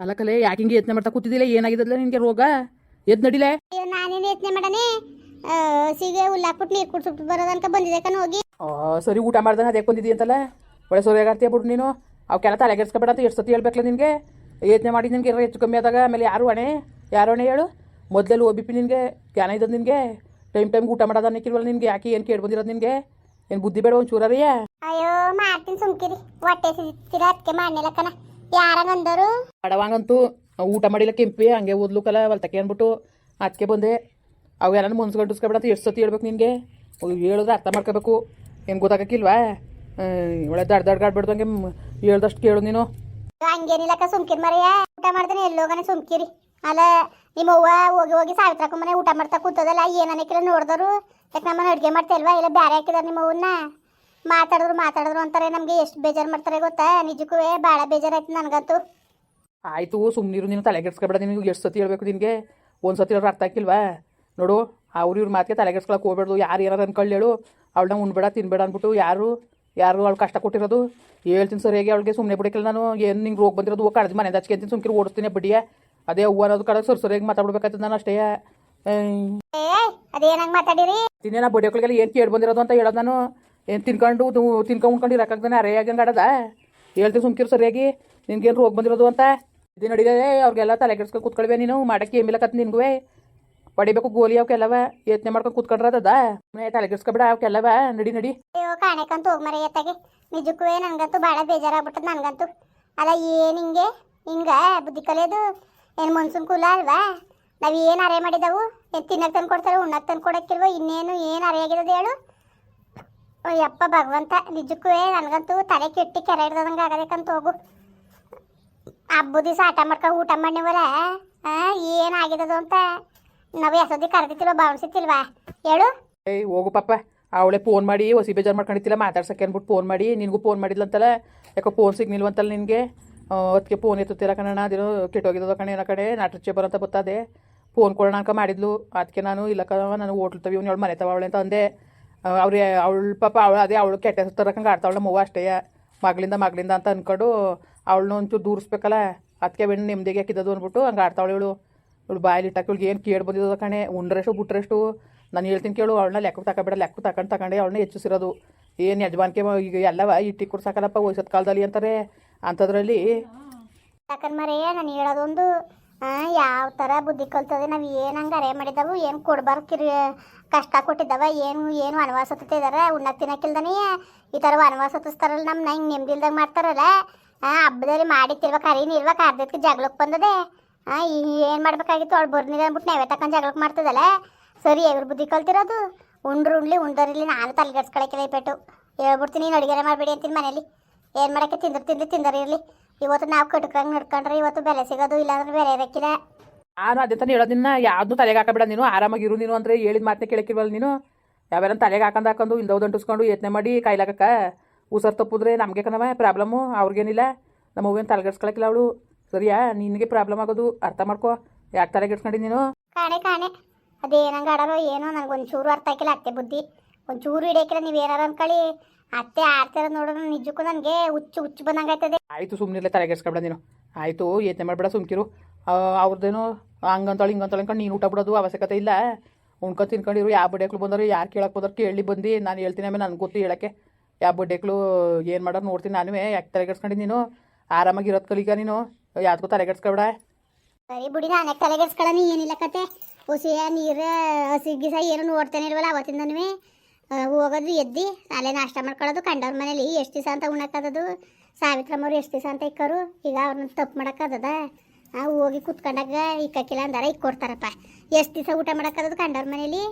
ಅಲ್ಲ ಕಲೆ ಯಾಕೆ ಹಿಂಗೆ ಯತ್ನೆ ಮಾಡ್ತಾ ಕೂತಿದ್ದಿಲ್ಲ? ಏನಾಗಿದ್ದಲ್ಲ ನಿನಗೆ ರೋಗ? ಎದ್ ನಡಿಲೆ? ಅಯ್ಯೋ ನಾನೇನು ಯತ್ನೆ ಮಾಡನೆ ಸಿಗೆ ಹುಲ್ಲಾಕ್ಬಿಟ್ಟು ನೀರು ಕುಡ್ಸ್ಬಿಟ್ಟು ಬರೋದನ್ಕ ಬಂದಿದೆ ಕಣ ಹೋಗಿ. ಆ, ಸರಿ ಊಟ ಮಾಡ್ದಂಗೆ ಅದಕ್ಕೆ ಬಂದಿದ್ದಿ ಅಂತಲ್ಲ? ಒಳ್ಳೆ ಸೊರೆಗಾಡ್ತೀಯ ಬಿಡು ನೀನು. ಅವಕ್ಕೆಲ್ಲ ತಲೆಗೆಡ್ಸ್ಕೊಬೇಡ ಅಂತ ಎಷ್ಟು ಸತಿ ಹೇಳ್ಬೇಕಲ್ಲ ನಿನಗೆ? ಯತ್ನೆ ಮಾಡಿ ನಿನಗೆ ಹೆಚ್ಚು ಕಮ್ಮಿ ಆದಾಗ ಆಮೇಲೆ ಯಾರು ಅಣೆ? ಯಾರು ಅಣೆ ಹೇಳು? ಮೊದಲೆಲ್ಲ ಓ ಬಿ ಪಿ ನಿನಗೆ? ಜ್ಞಾನ ಇದ್ದದ್ದು ನಿನಗೆ? ಟೈಮ್ ಟೈಮ್ ಊಟ ಮಾಡೋದು ಅನ್ನಕ್ಕಿಲ್ವಲ್ಲ ನಿನಗೆ? ಯಾಕೆ ಏನು ಕೇಳಿ ಬಂದಿರೋದು ನಿನಗೆ? ಏನು ಬುದ್ಧಿ ಬೇಡ ಒಂದು ಚೂರರಿಯ ಅಯ್ಯೋ ಮಾಡ್ತೀನಿ ಸುಮ್ಕಿರಿ. ಹೊಟ್ಟೆ ಸಿಗ್ತೀರ ಅದಕ್ಕೆ ಮಾಡಲಿಲ್ಲ ಕಣ. ಯಾರಂಗಂದರು? ಬಡವಂಗಂತೂ ಊಟ ಮಾಡಿಲ್ಲ ಕೆಂಪಿ ಹಂಗೆ ಓದ್ಲುಕಲ್ಲ ಹೊಲ್ತಕ್ಕೆ ಅಂದ್ಬಿಟ್ಟು ಅದಕ್ಕೆ ಬಂದೆ. ಅವು ಎಲ್ಲ ಮುನ್ಸ್ ಗಂಟಿಸ್ಕೊಬೇಡ ಅಂತ ಎಷ್ಟು ಸತಿ ಹೇಳ್ಬೇಕು ನಿನಗೆ? ಹೇಳಿದ್ರೆ ಅರ್ಥ ಮಾಡ್ಕೋಬೇಕು. ಏನು ಗೊತ್ತಾಗಕ್ಕಿಲ್ವಾ? ಒಳ್ಳೆ ದಡ್ ದಡ್ಗಾಡ್ಬಿಡ್ದಂಗೆ ಹೇಳ್ದಷ್ಟು ಕೇಳು ನೀನು. ಹಂಗೇನಿಲ್ಲಕ್ಕ ಸುಮ್ಕಿರಿ ಮರೆಯ ಊಟ ಮಾಡ್ತೀನಿ ಎಲ್ಲೋಗನೆ ಸುಮ್ಕಿರಿ. ಅಲ್ಲ ನಿಮ್ಮ ಅವ್ವ ಹೋಗಿ ಹೋಗಿ ಸಾವಿತ್ರಕ್ಕ ಮನೆ ಊಟ ಮಾಡ್ತಾ ಕೂತದಲ್ಲ ಏನನ್ನಕ್ಕಿಲ್ಲ ನೋಡಿದ್ರು ಯಾಕೆ ನಮ್ಮನ್ನ ಅಡುಗೆ ಮಾಡ್ತಾ ಇಲ್ವಾ? ಇಲ್ಲ ಬೇರೆ ಹಾಕಿದಾರೆ ನಿಮ್ಮ ಅವ್ವನ್ನ? ಮಾತಾಡಿದ್ರು ಮಾತಾಡಿದ್ರು ಅಂತಾರೆ. ನಮಗೆ ಎಷ್ಟು ಬೇಜಾರು ಮಾಡ್ತಾರೆ ಗೊತ್ತಾ? ನಿಜಕ್ಕೂ ಭಾಳ ಬೇಜಾರಾಯ್ತು ನನಗಂತೂ. ಆಯಿತು ಸುಮ್ಮನಿರು ನೀನು ತಲೆಗೆಡ್ಸ್ಕೊಬೇಡ ನಿನಗೆ ಎಷ್ಟು ಸತಿ ಹೇಳ್ಬೇಕು ನಿನಗೆ? ಒಂದು ಸತಿ ಹೇಳಿದ್ರೆ ಅರ್ಥ ಆಗಿಲ್ವಾ? ನೋಡು ಅವ್ರು ಇವ್ರ ಮಾತಿಗೆ ತಲೆಗೆಡ್ಸ್ಕೊಳಕ್ಕೆ ಹೋಗ್ಬೇಡ್ದು. ಯಾರು ಏನಾರು ಅನ್ಕೊಳ್ಳಿ ಹೇಳು. ಅವಳನ್ನ ಉಣ್ಬೇಡ ತಿನ್ಬೇಡ ಅಂದ್ಬಿಟ್ಟು ಯಾರು ಯಾರು ಅವಳು ಕಷ್ಟ ಕೊಟ್ಟಿರೋದು? ಹೇಳ್ತೀನಿ ಸರ್ ಹೇಗೆ ಅವಳಿಗೆ ಸುಮ್ಮನೆ ಬಿಡಕ್ಕಿಲ್ಲ ನಾನು. ಏನು ನಿಂಗೆ ರೋಗ ಬಂದಿರೋದು? ಹೋಗಿ ಕಡ್ದು ಮನೆ ಅಚ್ಚಿಗೆ ಅಂತೀನಿ ಸುಮ್ಕಿರಿ ಓಡಿಸ್ತೀನಿ ಬಡ್ಡಿಯ ಅದೇ ಹೂವು ಅನ್ನೋದು ಕಡೆ ಸರಿ ಸರಿಯಾಗಿ ಮಾತಾಡ್ಬೇಕಾಯ್ತದ ನಾನು ಅಷ್ಟೇ. ಅದೇನಂಗ್ ಮಾತಾಡಿರಿ? ತಿನ್ನೇನ ಬಡಿಯೋಕ್ಳಿಗೆಲ್ಲ ಏನು ಕೇಳಿ ಬಂದಿರೋದು ಅಂತ ಹೇಳೋದು ನಾನು. ಏನು ತಿನ್ಕೊಂಡು ತಿನ್ಕೊಂಡು ಉಣ್ಕೊಂಡು ಇರೋಕ್ಕಾಗ್ದಾನೆ ಅರೆಯಾಗಿ ಆಡದ? ಹೇಳ್ತೀನಿ ಸುಮ್ಕಿರು ಸರಿಯಾಗಿ, ನಿನ್ಗೇನು ರೋಗ ಬಂದಿರೋದು ಅಂತ? ಇದು ನಡೀದೇ ಅವ್ರಿಗೆಲ್ಲ ತಲೆಗೆಡ್ಸ್ಕೊಂಡು ಕೂತ್ಕೊಳ್ವೆ ನೀನು, ಮಾಡಕ್ಕೆ ಏಮಿಲ್ಲಕತ್ ನಿನ್ಗುವೆ. ಪಡಿಬೇಕು ಗೋಲಿ ಅವಕ್ಕೆಲ್ಲವ ಯತ್ನೆ ಮಾಡ್ಕೊಂಡು ಕೂತ್ಕೊಂಡ್ರ ಅದದ ಅವ ಕೆಲವ ನಡಿ ನಡಿ. ಅಯ್ಯೋ, ಕಾಣಕಂತ ಹೋಗ್ ಮರ ಎತ್ತಾಗೆ. ನಿಜಕ್ಕೂ ನನಗಂತೂ ಭಾಳ ಬೇಜಾರಾಗ್ಬಿಟ್ಟದ ನನಗಂತೂ. ಅಲ್ಲ, ಏನು ಹಿಂಗೆ? ಹಿಂಗ, ಬುದ್ಧಿ ಕಲಿಯೋದು ಏನು ಮನ್ಸೂನ್ ಕೂಲ ಅಲ್ವಾ? ನಾವು ಏನು ಅರೆ ಮಾಡಿದವು? ಏನು ತಿನ್ನಕ್ಕೆ ತಂದು ಕೊಡ್ತಾರೆ ಉಣ್ಣಕ್ಕೆ ತಂದು ಕೊಡಕ್ಕಿಲ್ವ ಇನ್ನೇನು ಏನು ಅರೆಯಾಗಿರೋದು ಹೇಳು? ಅಯ್ಯಪ್ಪ ಭಗವಂತ, ನಿಜಕ್ಕೂ ನನಗಂತೂ ತಲೆ ಕೆಟ್ಟಿ ಕೆರೆ ಹಿಡ್ದಂಗೆ ಆಗಬೇಕಂತ ಹೋಗು. ಹಬ್ಬದ ದಿವಸ ಆಟ ಮಾಡ್ಕೊ ಊಟ ಮಾಡಿವಲ್ಲ ಆಗಿದೆ ಅಂತ. ನಾವು ಎಸೋದಿ ಕರೆದಿತ್ತಿಲ್ವ ಬಾವಣಿಸಿತ್ತಿಲ್ವಾ ಹೇಳು. ಏಯ್, ಹೋಗು ಪಾಪ. ಅವಳೆ ಫೋನ್ ಮಾಡಿ, ಹೊಸಿ ಬೇಜಾರು ಮಾಡ್ಕೊಂಡಿತ್ತಿಲ್ಲ ಮಾತಾಡ್ಸಕ್ಕೆ ಅಂದ್ಬಿಟ್ಟು ಫೋನ್ ಮಾಡಿ. ನಿನಗೂ ಫೋನ್ ಮಾಡಿದ್ಲಂತಲ್ಲ, ಯಾಕೋ ಫೋನ್ ಸಿಗ್ನಿಲ್ವಂತಲ್ಲ ನಿನಗೆ? ಅದಕ್ಕೆ ಫೋನ್ ಎತ್ತುತ್ತಿಲ್ಲ ಕಣ ಅದೇನೋ ಕೆಟ್ಟೋಗಿದ್ದದ ಕಣೆ ಏನೋ ಕಡೆ ಚೇಬರ್ ಅಂತ ಗೊತ್ತಾದೆ. ಫೋನ್ ಕೊಡೋಣ ಅನ್ಕ ಮಾಡಿದ್ಲು. ಅದಕ್ಕೆ ನಾನು ಇಲ್ಲ ಕಣ ನಾನು ಹೋಟ್ಲ್ ತವಿ, ಇವ್ನು ಮನೆ ತವಳೆ ಅಂತ ಅಂದೆ. ಅವ್ರು ಅವಳ ಪಾಪ ಅವಳು ಅದೇ ಅವಳು ಕೆಟ್ಟ ಹೆಸರು ತರಕಂಗೆ ಆಡ್ತಾವಳ ನಮ್ಮ ಅಷ್ಟೇ. ಮಗಳಿಂದ ಮಗಳಿಂದ ಅಂತ ಅಂದ್ಕೊಂಡು ಅವಳನ್ನ ಒಂಚೂರು ದೂರಿಸ್ಬೇಕಲ್ಲ? ಅದಕ್ಕೆ ಬೆಣ್ಣು ನೆಮ್ಮದಿಗೆ ಹಾಕಿದ್ದದು ಅಂದ್ಬಿಟ್ಟು ಹಂಗೆ ಆಡ್ತಾವಳು ಇವಳು. ಇವಳು ಬಾಯಲ್ಲಿ ಇಟ್ಟಾಕ ಇವಳಿಗೆ ಏನು ಕೇಳಿ ಬಂದಿದ್ದು ಕಣೆ? ಉಂಡ್ರೆಷ್ಟು ಬಿಟ್ರೆಷ್ಟು? ನಾನು ಹೇಳ್ತೀನಿ ಕೇಳು, ಅವಳನ್ನ ಲೆಕ್ಕ ತಗೋಬೇಡ ಲೆಕ್ಕ ತಗೊಂಡು ತಗೊಂಡೆ ಅವಳನ್ನ ಹೆಚ್ಚಿಸಿರೋದು. ಏನು ಯಜಮಾನ್ಕೆ ಈಗ ಎಲ್ಲವ ಇಟ್ಟಿ ಕೊಡ್ಸಾಕಲ್ಲಪ್ಪ ವಯಸ್ಸದ ಕಾಲದಲ್ಲಿ ಅಂತಾರೆ. ಅಂಥದ್ರಲ್ಲಿ ನಾನು ಹೇಳೋದೊಂದು ಯಾವ ಥರ ಬುದ್ಧಿ ಕಲ್ತದೆ, ನಾವು ಏನು ಹಂಗೆ ಅರೆ ಮಾಡಿದವು, ಏನು ಕೊಡ್ಬಾರ್ದು ಕಿರಿ ಕಷ್ಟ ಕೊಟ್ಟಿದ್ದಾವ ಏನು ಏನು ವನವಾಸ ಹತ್ತಿದ್ದಾರೆ ಉಣ್ಣಕ್ಕೆ ತಿನ್ನಕ್ಕಿಲ್ದನೇ ಈ ಥರ ವನವಾಸ ಹತ್ತಿಸ್ತಾರಲ್ಲ ನಮ್ಮ ನಂಗೆ ನೆಮ್ಮದಿಲ್ದಾಗ ಮಾಡ್ತಾರಲ್ಲ ಹಬ್ಬದಲ್ಲಿ ತಿರ್ಬೇಕು ಕರೀನಿ ಇರ್ಬೇಕು, ಅರ್ಧಕ್ಕೆ ಜಗಳಕ್ಕೆ ಬಂದದೆ. ಏನು ಮಾಡ್ಬೇಕಾಗಿತ್ತು, ಅವಳು ಬರ್ನಿದೆ ಅಂದ್ಬಿಟ್ಟು ನಾವೇ ತಕೊಂಡು ಜಗಳಕ್ಕೆ ಮಾಡ್ತದಲ್ಲ, ಸರಿ, ಇವ್ರ ಬುದ್ಧಿ ಕಲ್ತಿರೋದು, ಉಂಡ್ರು ಉಣ್ಲಿ ಉಂಡರಿಲಿ ನಾನು ತಲೆಗೆಡ್ಸ್ಕೊಳಕ್ಕಿಲ್ಲ ಪೆಟ್ಟು. ಹೇಳ್ಬಿಡ್ತೀನಿ, ನೀನು ಅಡುಗೆ ಮಾಡಬೇಡಿ ಅಂತೀನಿ ಮನೇಲಿ. ಏನು ಮಾಡೋಕ್ಕೆ, ತಿಂದ್ರೆ ತಿಂದು ತಿಂದರೆ ಇರಲಿ. ಇವತ್ತು ನಾವು ಕಟ್ಕಂಗ್ ನಡ್ಕೊಂಡ್ರೆ ಇವತ್ತು ಬೆಲೆ ಸಿಗೋದು ಇಲ್ಲಾಂದ್ರೆ ಬೆಲೆ ಇರಕ್ಕಿಲ್ಲ. ನಾನು ಅದೇ ತಾನೇ ಹೇಳೋದಿನ್ನ ಯಾವ್ದು ತಲೆಗೆ ಹಾಕಬೇಡ ನೀನು ಆರಾಮಾಗಿರು ನೀನು ಅಂದ್ರೆ ಹೇಳಿದ ಮಾತನ್ನ ಕೇಳಕ್ಕಿಲ್ವಲ್ಲ ನೀನು? ಯಾವ್ಯಾರ ತಲೆಗೆ ಹಾಕೊಂಡು ಹಾಕೊಂಡು ಇಲ್ದವ್ದು ಅಂಟಿಸ್ಕೊಂಡು ಯತ್ನೆ ಮಾಡಿ ಕಾಯ್ಲಾಕ ಉಸರ್ ತಪ್ಪಿದ್ರೆ ನಮಗೆ ಕಣವ ಪ್ರಾಬ್ಲಮ್ಮು ಅವ್ರಿಗೇನಿಲ್ಲ. ನಮ್ಮ ಹೂವೇನು ತಲೆಗೆಡ್ಸ್ಕೊಳಕ್ಕಿಲ್ಲ ಅವಳು. ಸರಿಯಾ? ನಿನಗೆ ಪ್ರಾಬ್ಲಮ್ ಆಗೋದು ಅರ್ಥ ಮಾಡ್ಕೋ. ಯಾಕೆ ತಲೆಗೆಡ್ಸ್ಕೊಂಡಿ ನೀನು? ಕಾಣೆ ಕಾಣೆ. ಅದೇನಂಗೆ ಏನೋ ನನಗೆ ಒಂಚೂರು ಅರ್ಥ ಆಗಿಲ್ಲ ಅತ್ತೆ ಬುದ್ಧಿ. ಒಂಚೂರು ಹಿಡಿಯಕಿಲ್ಲ ನೀವು ಏನಾರು ಅನ್ಕೊಳ್ಳಿ. ಅತ್ತೆ ಆಡ್ತಾರ ನೋಡೋಣ ನಿಜಕ್ಕೂ ನನಗೆ ಹುಚ್ಚು ಹುಚ್ಚು ಬಂದಂಗಾಯ್ತದೆ. ಆಯ್ತು ಸುಮ್ಮನಿಲ್ಲ ತಲೆಗೆಡ್ಸ್ಕೊಬೇಡ ನೀನು. ಆಯಿತು ಯತ್ನೆ ಮಾಡಬೇಡ ಸುಮ್ಕಿರು. ಅವ್ರದ್ದೇನು ಹಂಗಂತಳು ಹಿಂಗಂತಳು ಅನ್ಕೊಂಡು ನೀನು ಊಟ ಬಿಡೋದು ಅವಶ್ಯಕತೆ ಇಲ್ಲ. ಉಣ್ಕೊಂಡು ತಿನ್ಕೊಂಡಿರು ಯಾವ ಬಡ್ಡೆಕ್ಳು ಬಂದರು ಯಾರು ಕೇಳಕ್ಕೆ ಬಂದರು ಕೇಳಿ ಬಂದು. ನಾನು ಹೇಳ್ತೀನಿ ಆಮೇಲೆ ನನಗೆ ಗೊತ್ತು ಹೇಳಕ್ಕೆ. ಯಾವ ಬಡ್ಡೆಕ್ಳು ಏನು ಮಾಡೋದು ನೋಡ್ತೀನಿ ನಾನು ಯಾಕೆ ತಲೆಗೆಡ್ಸ್ಕೊಂಡು ನೀನು? ಆರಾಮಾಗಿ ಇರೋದು ಕಲಿಕ ನೀನು. ಯಾವ್ದಕ್ಕೂ ತಲೆಗೆಡ್ಸ್ಕೊಬೇಡ ಸರಿ ಬಿಡಿ ನಾನೇ ತಲೆಗೆಡ್ಸ್ಕೊಳ್ಳೋಣ ಏನಿಲ್ಲ ಕತೆ. ಹುಸಿಯ ನೀರು ಹಸಿ ಗಿಸ ಏನು ನೋಡ್ತಾನೆ ಇಲ್ವಲ್ಲ ಅವತ್ತಿಂದನೂ ಹೋಗೋದು, ಎದ್ದು ಅಲ್ಲೇ ನಾಷ್ಟ ಮಾಡ್ಕೊಳ್ಳೋದು, ಕಂಡವ್ರ ಮನೇಲಿ ಎಷ್ಟು ದಿವಸ ಅಂತ ಉಣ್ಣಕ್ಕದದು ಸಾವಿತ್ರಮ್ಮವ್ರು ಎಷ್ಟು ದಿವಸ ಅಂತ ಇಕ್ಕರು, ಈಗ ಅವ್ರನ್ನ ತಪ್ಪು ಮಾಡೋಕ್ಕದ ಹೋಗಿ ಕುತ್ಕೊಂಡಾಗ ಇಕ್ಕಕ್ಕಿಲ್ಲ ಅಂದಾರ ಕೊಡ್ತಾರಪ್ಪ ಎಷ್ಟು ದಿವಸ ಊಟ ಮಾಡೋಕ್ಕದದು ಕಂಡವ್ರ ಮನೇಲಿ?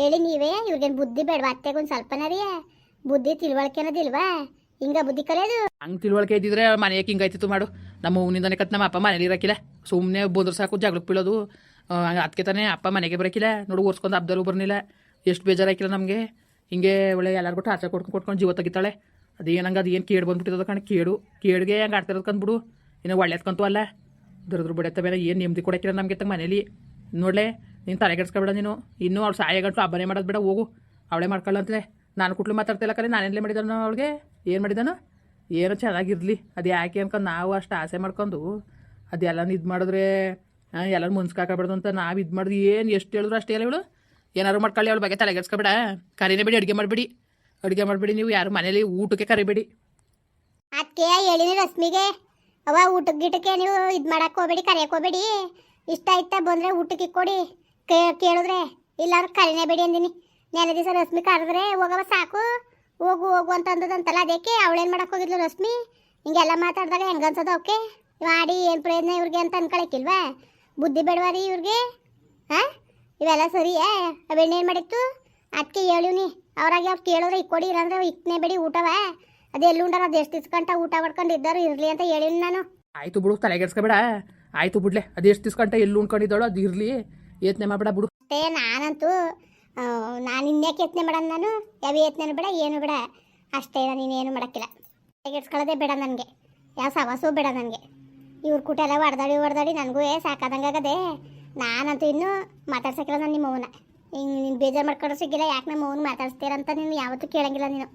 ಹೇಳಿ ನೀವೇ, ಇವ್ರಿಗೇನು ಬುದ್ಧಿ ಬೇಡವಾ? ಅತ್ತೆಗೊಂದು ಸ್ವಲ್ಪನ ರೀ ಬುದ್ಧಿ ತಿಳುವಳಿಕೆ ಅನ್ನೋದಿಲ್ವಾ? ಹಿಂಗ ಬುದ್ಧಿ ಕಲಿಯೋದು. ಹಂಗೆ ತಿಳುವಳಿಕೆ ಇದ್ದಿದ್ರೆ ಮನೆಗೆ ಹಿಂಗಾಯ್ತಿತ್ತು ಮಾಡು. ನಮ್ಮ ಹೂವಿನಿಂದನೇ ಕತ್ ನಮ್ಮ ಅಪ್ಪ ಮನೇಲಿ ಇರಕ್ಕಿಲ್ಲ ಸುಮ್ಮನೆ ಬೋದ್ರ ಸಾಕು ಜಗಳಕ್ಕೆ ಬೀಳೋದು. ಅದಕ್ಕೆ ತಾನೇ ಅಪ್ಪ ಮನೆಗೆ ಬರೋಕ್ಕಿಲ್ಲ ನೋಡು ಓರ್ಸ್ಕೊಂಡು ಹಬ್ದಲ್ಲೂ ಬರ್ನಿಲ್ಲ ಎಷ್ಟು ಬೇಜಾರಾಕಿಲ್ಲ ನಮಗೆ. ಹಿಂಗೆ ಒಳ್ಳೆ ಎಲ್ಲರಿಗೂ ಟಾರ್ಚರ್ ಕೊಡ್ಕೊಂಡು ಕೊಟ್ಕೊಂಡು ಜೀವ ತೆಗಿತಾಳೆ. ಅದೇನಂಗೆ ಅದು ಏನು ಕೇಡು ಬಂದ್ಬಿಟ್ಟಿರೋದು ಕಣ, ಕೇಡು. ಕೇಡಿಗೆ ಹೆಂಗೆ ಆಡ್ತಿರೋದು ಕಂದ್ಬಿಡು ಇನ್ನು ಒಳ್ಳೇದ್ಕಂತೂ ಅಲ್ಲ. ದರದ್ರ ಬಿಡತ್ತ ಬೇರೆ, ಏನು ನೆಮ್ಮದಿ ಕೊಡಕ್ಕಿಲ್ಲ ನಮಗೆ ತಂಗ ಮನೇಲಿ. ನೋಡಲೆ, ನೀನು ತಲೆಗೆಡ್ಸ್ಕೊಬೇಡ ನೀನು. ಇನ್ನೂ ಅವ್ಳು ಸಾಯ ಗಂಟು ಹಬ್ಬನೇ ಮಾಡೋದು ಬೇಡ, ಹೋಗು. ಅವಳೇ ಮಾಡ್ಕೊಳ್ಳಂತಲೇ ನಾನು ಕುಟ್ಲು ಮಾತಾಡ್ತಿಲ್ಲ ನಾನು ನಾನೇನ್ಲೇ ಮಾಡಿದಾನು ಅವಳಿಗೆ? ಏನು ಮಾಡಿದಾನು? ಏನೋ ಚೆನ್ನಾಗಿರಲಿ. ಅದು ಯಾಕೆ ಅನ್ಕೊಂಡು ನಾವು ಅಷ್ಟು ಆಸೆ ಮಾಡ್ಕೊಂಡು ಅದೆಲ್ಲ ಇದು ಮಾಡಿದ್ರೆ ಎಲ್ಲರೂ ಮುನ್ಸ್ಕಾಕಬಾರ್ದು ಅಂತ ನಾವು ಇದು ಮಾಡಿದ್ವಿ ಏನು ಎಷ್ಟು ಹೇಳಿದ್ರು ಅಷ್ಟೇ ಹೇಳಿ ಇವಳು. ಏನಾರು ಮಾಡ್ಕೊಳ್ಳಿ ಅವಳ ಬಗ್ಗೆ ತಲೆಗೆಡ್ಸ್ಕೊಬೇಡ. ಕರಿನೇ ಬಿಡಿ, ಅಡುಗೆ ಮಾಡಿಬಿಡಿ. ಅಡುಗೆ ಮಾಡಿಬಿಡಿ ನೀವು ಯಾರು ಮನೇಲಿ ಊಟಕ್ಕೆ ಕರಿಬೇಡಿ. ಅದಕ್ಕೆ ಹೇಳಿನಿ ರಶ್ಮಿಗೆ ಅವ ಊಟಕ್ಕೆ ಗಿಟಕ್ಕೆ ನೀವು ಇದು ಮಾಡಕ್ಕೆ ಹೋಗ್ಬೇಡಿ ಕರೆಯಕ್ಕೆ ಹೋಗ್ಬೇಡಿ. ಇಷ್ಟ ಆಯ್ತಾ ಬಂದರೆ ಊಟಕ್ಕೆ ಕೊಡಿ ಕೇಳಿದ್ರೆ ಇಲ್ಲಾರು ಕರಿನೇ ಬೇಡಿ ಅಂದಿನಿ. ನೆಲ ದಿವಸ ರಶ್ಮಿ ಕರೆದ್ರೆ ಹೋಗವ ಸಾಕು. ಹೋಗು ಹೋಗು ಅಂತ ಅಂದದಂತಲ್ಲ ಅದಕ್ಕೆ ಅವಳೇನು ಮಾಡಕ್ಕೆ ಹೋಗಿದ್ಲು ರಶ್ಮಿ? ಹಿಂಗೆಲ್ಲ ಮಾತಾಡಿದಾಗ ಹೆಂಗೆ ಅನ್ಸೋದು ಅವಕ್ಕೆ ಮಾಡಿ ಏನು ಪ್ರಯೋಜನ ಇವ್ರಿಗೆ ಅಂತ ಅನ್ಕೊಳಕ್ಕಿಲ್ವಾ ಬುದ್ಧಿ ಬೇಡವಾ ರೀ ಇವ್ರಿಗೆ? ಹಾಂ ಇವೆಲ್ಲ ಸರಿಯೇ? ಏನು ಮಾಡಿತ್ತು? ಅದಕ್ಕೆ ಹೇಳಿವ್ನಿ ಅವ್ರಾಗೆ ಅವ್ರು ಕೇಳಿದ್ರೆ ಇಕ್ಕೊಡಿ ಇಲ್ಲಾಂದ್ರೆ ಇಕ್ನೇ ಬೇಡಿ ಊಟವ. ಅದು ಎಲ್ಲಿ ಉಂಡಾರ ಅದು ಎಷ್ಟು ತಿಸ್ಕಂಟ ಊಟ ಮಾಡ್ಕೊಂಡು ಇದ್ದಾರು ಇರಲಿ ಅಂತ ಹೇಳಿನಿ ನಾನು. ಆಯ್ತು ಬಿಡು ತಲೆಗೆಡ್ಸ್ಕೊಬೇಡ ಆಯ್ತು ಬಿಡ್ಲೆ ಅದು ಎಷ್ಟು ತಿಸ್ಕಂಟ ಎಲ್ಲಿ ಉಂಡ್ಕೊಂಡಿದ್ದಾಳು ಅದು ಇರಲಿ. ಯತ್ನೆ ಮಾಡಬೇಡ ಬಿಡು. ಅಷ್ಟೇ ನಾನಂತೂ ನಾನು ಇನ್ಯಾಕೆ ಯತ್ನೆ ಮಾಡೋಣ ನಾನು? ಯಾವ ಯತ್ನೆ ಬೇಡ ಏನು ಬೇಡ. ಅಷ್ಟೇ ನಾನು ಇನ್ನೇನು ಮಾಡೋಕ್ಕಿಲ್ಲ. ತಲೆಗೆಡ್ಸ್ಕೊಳ್ಳೋದೇ ಬೇಡ ನನಗೆ. ಯಾವ ಸವಾಸೂ ಬೇಡ ನನಗೆ. ಇವ್ರ ಕೂಟ ಎಲ್ಲ ಹೊಡೆದಾಡಿ ಹೊಡೆದಾಡಿ ನನಗೂ ಸಾಕಾದಂಗಾಗದೆ. ನಾನಂತೂ ಇನ್ನೂ ಮಾತಾಡ್ಸಕ್ಕಿಲ್ಲ ನಾನು ನಿಮ್ಮ ಮೌನ ಹಿಂಗೆ ನೀನು ಬೇಜಾರು ಮಾಡ್ಕೊಂಡ್ರೆ ಸಿಗಿಲ್ಲ ಯಾಕೆ ನಮ್ಮ ಮೌನ ಮಾತಾಡ್ಸ್ತೀರಂತ ನೀನು ಯಾವತ್ತೂ ಕೇಳಂಗಿಲ್ಲ ನೀನು.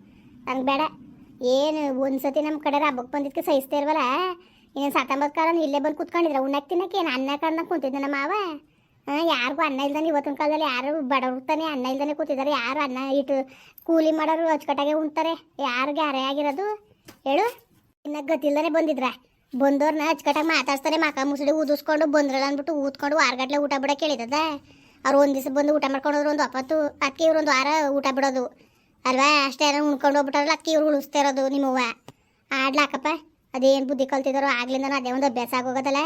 ನನಗೆ ಬೇಡ. ಏನು ಒಂದು ಸತಿ ನಮ್ಮ ಕಡೆ ಹಬ್ಬಕ್ಕೆ ಬಂದಿದ್ದಕ್ಕೆ ಸಹಿಸ್ತಾ ಇಲ್ವಲ್ಲ ಇನ್ನೊಂದು ಸತ್ತಂಬತ್ತು ಕಾಲ ಇಲ್ಲೇ ಬಂದು ಕೂತ್ಕೊಂಡಿದ್ರೆ? ಉಣ್ಣಕ್ಕೆ ತಿನ್ನಕ್ಕೆ ಏನು ಅನ್ನ ಕಂಡಂಗೆ ಕುಂತಿದ್ದೆ ನಮ್ಮ ಮಾವ? ಯಾರಿಗೂ ಅನ್ನ ಇಲ್ದಾನೆ ಇವತ್ತಿನ ಕಾಲದಲ್ಲಿ ಯಾರು ಬಡವರ್ತಾನೆ ಅನ್ನ ಇಲ್ದಾನೆ ಕೂತಿದ್ದಾರೆ. ಯಾರು ಅನ್ನ ಇಟ್ಟು ಕೂಲಿ ಮಾಡೋರು ಅಚ್ಚುಕಟ್ಟಾಗೆ ಉಣ್ತಾರೆ? ಯಾರಿಗೆ ಅರೆ ಆಗಿರೋದು? ಹೇಳು. ಇನ್ನ ಗತಿಲ್ದಾನೆ ಬಂದಿದ್ರ? ಬಂದವ್ರನ್ನ ಅಚ್ಚುಕಟ್ಟಾಗಿ ಮಾತಾಡ್ತಾರೆ ಮಕ ಮುಸುಡಿ ಊದಿಸ್ಕೊಂಡು ಬಂದ್ರಲ್ಲ ಅಂದ್ಬಿಟ್ಟು ಊದ್ಕೊಂಡು ವಾರಗಟ್ಲೆ ಊಟ ಬಿಡೋ ಕೇಳಿದದ ಅವ್ರು ಒಂದು ದಿವಸ ಬಂದು ಊಟ ಮಾಡ್ಕೊಂಡು ಹೋದ್ರು ಒಂದು ಒಪ್ಪತ್ತು ಅದಕ್ಕೆ ಇವ್ರು ಒಂದು ವಾರ ಊಟ ಬಿಡೋದು. ಅಲ್ವಾ? ಅಷ್ಟೇ ಏನೋ ಉಣ್ಕೊಂಡು ಹೋಗ್ಬಿಟ್ಟಾರಲ್ಲ ಅಕ್ಕಿ ಇವ್ರು ಉಳಿಸ್ತಾ ಇರೋದು ನಿಮ್ಮವ್ವ ಆಡ್ಲಾಕಪ್ಪ ಅದೇನು ಬುದ್ಧಿ ಕಲ್ತಿದಾರೋ ಆಗ್ಲಿಂದ ಅದೇ ಒಂದು ಅಭ್ಯಾಸ ಆಗೋಗೋದಲ್ಲ.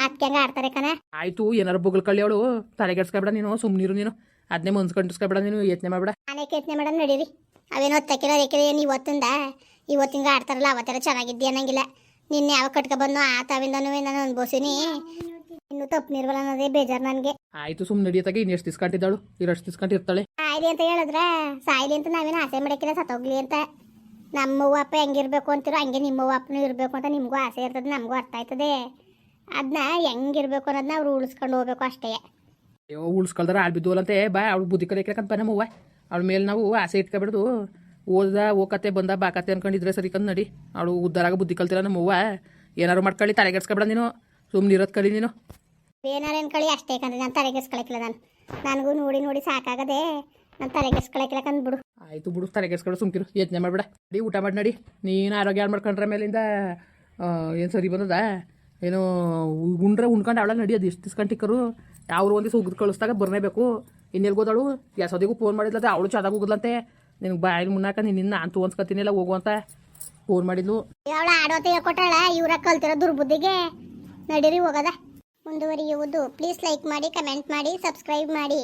ಅದಕ್ಕೆ ಹಂಗೆ ಆಡ್ತಾರೆ ಕಣ. ಆಯಿತು ಏನಾರು ಬುಗ್ಳು ಅವಳು. ತಲೆಗೆಡ್ಸ್ಕೊಬೇಡ ನೀನು ಸುಮ್ಮನಿರು ನೀನು. ಅದನ್ನೇ ಮುನ್ಸ್ಕೊಂಡಿಸ್ಕೊಬೇಡ ನೀನು ಯೋಚನೆ ಮಾಡಬೇಡ. ಅನೇಕ ಯತ್ನೆ ಮೇಡಮ್ ನಡೀರಿ. ಅವೇನೋ ಹೊತ್ತಕ್ಕಿರೋ ಏನು ಇವತ್ತಿಂದ? ಇವತ್ತಿಂದ ಆಡ್ತಾರಲ್ಲ ಅವತ್ತೆಲ್ಲ ಚೆನ್ನಾಗಿದ್ದೆ ಅನ್ನಂಗಿಲ್ಲ. ನಿನ್ನೆ ಯಾವ ಕಟ್ಕ ಬಂದು ಆ ತಾವಿಂದನೂ ನಾನು ಅನ್ಬೋಸಿನಿ ಇನ್ನು ತಪ್ಪು ನಿರ್ವಲ ಅನ್ನೋದೇ ಬೇಜಾರು ನನಗೆ. ಆಯ್ತು ಸುಮ್ಮನೆ ನಡಿಯತ್ತಾಗೆ ಇನ್ನು ಎಷ್ಟು ದಿಸ್ಕೊಂಡಿದ್ದಾಳು ಇರಷ್ಟು ದಿಸ್ಕೊಂಡು ಇರ್ತಾಳೆ ಸಾಯ್ಲಿ ಅಂತ ಹೇಳಿದ್ರೆ? ಸಾಯ್ಲಿ ಅಂತ ನಾವೇನು ಆಸೆ ಮಾಡಕ್ಕಿಲ್ಲ ಸತ್ತೋಗ್ಲಿ ಅಂತ. ನಮ್ಮ ಅಪ್ಪ ಹೆಂಗಿರ್ಬೇಕು ಅಂತಿರೋ ಹಂಗೆ ನಿಮ್ಮ ಅಪ್ಪನು ಇರಬೇಕು ಅಂತ ನಿಮಗೂ ಆಸೆ ಇರ್ತದೆ ನಮಗೂ ಅರ್ಥ ಆಯ್ತದೆ. ಅದನ್ನ ಹೆಂಗಿರ್ಬೇಕು ಅನ್ನೋದನ್ನ ಅವ್ರು ಉಳಿಸ್ಕೊಂಡು ಹೋಗ್ಬೇಕು ಅಷ್ಟೇ. ಅಯ್ಯೋ ಉಳಿಸ್ಕೊಳ್ದಾರ ಆಳ್ ಬಿದ್ದೋಲಂತೆ ಬಾ ಅವ್ಳು ಬುದ್ಧಿ ಕಲಿಯಕ್ಕಂತ ನಮ್ಮ ಅವ್ಳ ಮೇಲೆ ನಾವು ಆಸೆ ಇಟ್ಕೊಬಿಡ್ದು. ಓದ ಓಕತ್ತೆ ಬಂದ ಕತೆ ಅನ್ಕೊಂಡಿದ್ರೆ ಸರಿ ಕಂದು ನಡಿ. ಅವಳು ಉದ್ದಾರಾಗ ಬುದ್ಧಿ ಕಲ್ತಿಲ್ಲ ನಮ್ಮವ್ವ ಏನಾರು ಮಾಡ್ಕೊಳ್ಳಿ ತಲೆಗೆಡ್ಸ್ಕೊಬೇಡ ನೀನು. ಸುಮ್ಮನೆ ಇರೋದು ಕಳಿ ನೀನು. ಏನಾರು ಅನ್ಕೊಳ್ಳಿ ಅಷ್ಟೇ ಕಂದ್ರೆ ನಾನು ತಲೆಗೆಡ್ಸ್ಕೊಳಕಿಲ್ಲ ನಾನು. ನನಗೂ ನೋಡಿ ನೋಡಿ ಸಾಕಾಗದೆ ನಾನು ತಲೆಗೆಸ್ಕೊಳಕಿಲ್ಲ ಕಂದ್ಬಿಡು ಆಯಿತು ಬಿಡು ತಲೆಗೆಡ್ಸ್ಕೊಂಡು ಸುಮ್ಕಿರು. ಯೋಚನೆ ಮಾಡಬೇಡ. ನಡಿ ಊಟ ಮಾಡಿ ನಡಿ. ನೀನು ಆರೋಗ್ಯ ಹಾಳು ಮಾಡ್ಕೊಂಡ್ರೆ ಮೇಲಿಂದ ಏನು ಸರಿ ಬಂದದ? ಏನು ಉಂಡ್ರೆ ಉಣ್ಕೊಂಡು ಅವಳ ನಡಿ ಅದು ಎಷ್ಟು ದಿಸ್ಕಂಟಿಕ್ಕರು ಯಾವ್ರು ಒಂದು ದಿವಸ ಉಗಿದು ಕಳಿಸ್ದಾಗ ಬರಲೇಬೇಕು. ಇನ್ನೆಲ್ಗೋದಳು ಯಾಸೋದಿಗೂ ಫೋನ್ ಮಾಡಿದ್ಲಂತೆ ಅವಳು ಚೆನ್ನಾಗಿ ಹೋಗುದ್ಲಂತೆ ನಿನಗೆ ಬಾಯಲ್ಲಿ ಮುನ್ನಾಕ ನಿನ್ನ ನಾನು ತೂ ಹೋಗುವಂತ ಫೋನ್ ಮಾಡಿದ್ಲು. ಅವಳ ಆಡೋತ ಹೇಳ್ಕೊಟ್ಟಾಳ? ಇವ್ರ ಕಲ್ತಿರೋ ದುರ್ಬುದ್ಧಿಗೆ ನಡೀರಿ ಹೋಗದ. ಮುಂದುವರಿಯುವುದು. ಪ್ಲೀಸ್ ಲೈಕ್ ಮಾಡಿ ಕಮೆಂಟ್ ಮಾಡಿ ಸಬ್ಸ್ಕ್ರೈಬ್ ಮಾಡಿ.